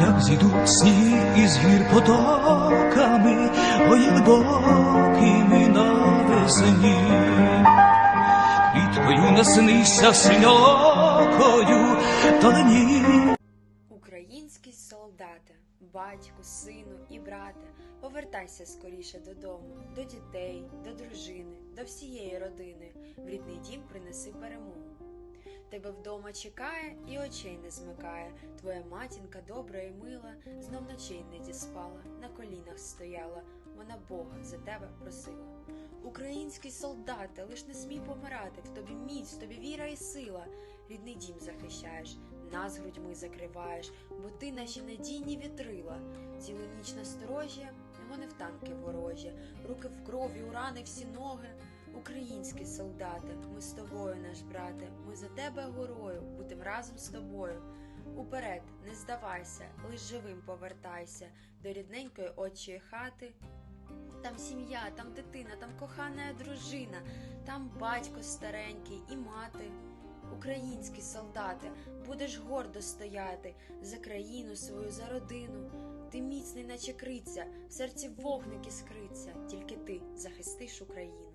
як зійдуть сніг із гір потоками, ой, глибокими навесні. Квіткою наснися синьокою, талені. Український солдате, батьку, сину і брате, повертайся скоріше додому, до дітей, до дружини, до всієї родини. В рідний дім принеси перемогу. Тебе вдома чекає і очей не змикає. Твоя матінка добра і мила, знов ночей не діспала, на колінах стояла, вона Бога за тебе просила. Український солдате, лиш не смій помирати, в тобі міць, в тобі віра і сила. Рідний дім захищаєш, нас грудьми закриваєш, бо ти наші надійні вітрила. Цілу ніч насторожі, гонив танки ворожі, руки в крові, у рани всі ноги. Українські солдати, ми з тобою, наш брате, ми за тебе горою, будем разом з тобою. Уперед, не здавайся, лиш живим повертайся до рідненької отчої хати. Там сім'я, там дитина, там кохана дружина, там батько старенький і мати. Українські солдати, будеш гордо стояти за країну свою, за родину. Ти міцний, наче криця, в серці вогник іскриться, тільки ти захистиш Україну.